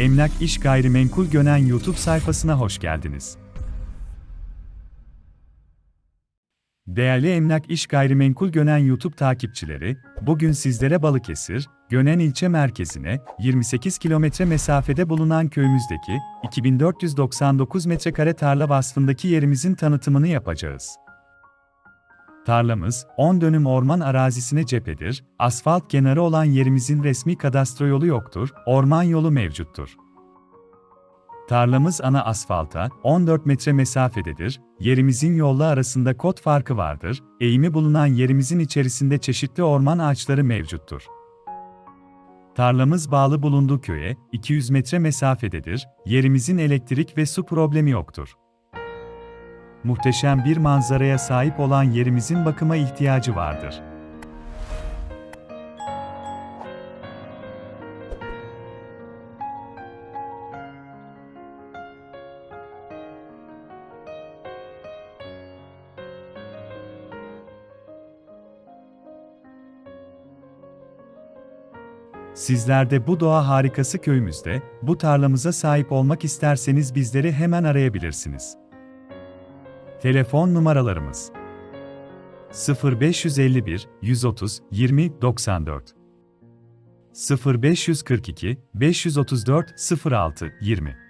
Emlak İş Gayrimenkul Gönen YouTube sayfasına hoş geldiniz. Değerli Emlak İş Gayrimenkul Gönen YouTube takipçileri, bugün sizlere Balıkesir, Gönen ilçe merkezine 28 kilometre mesafede bulunan köyümüzdeki 2499 metrekare tarla vasfındaki yerimizin tanıtımını yapacağız. Tarlamız, 10 dönüm orman arazisine cephedir, asfalt kenarı olan yerimizin resmi kadastro yolu yoktur, orman yolu mevcuttur. Tarlamız ana asfalta 14 metre mesafededir, yerimizin yolla arasında kot farkı vardır, eğimi bulunan yerimizin içerisinde çeşitli orman ağaçları mevcuttur. Tarlamız bağlı bulunduğu köye 200 metre mesafededir, yerimizin elektrik ve su problemi yoktur. Muhteşem bir manzaraya sahip olan yerimizin bakıma ihtiyacı vardır. Sizler de bu doğa harikası köyümüzde, bu tarlamıza sahip olmak isterseniz bizleri hemen arayabilirsiniz. Telefon numaralarımız. 0551 130 20 94 0542 534 06 20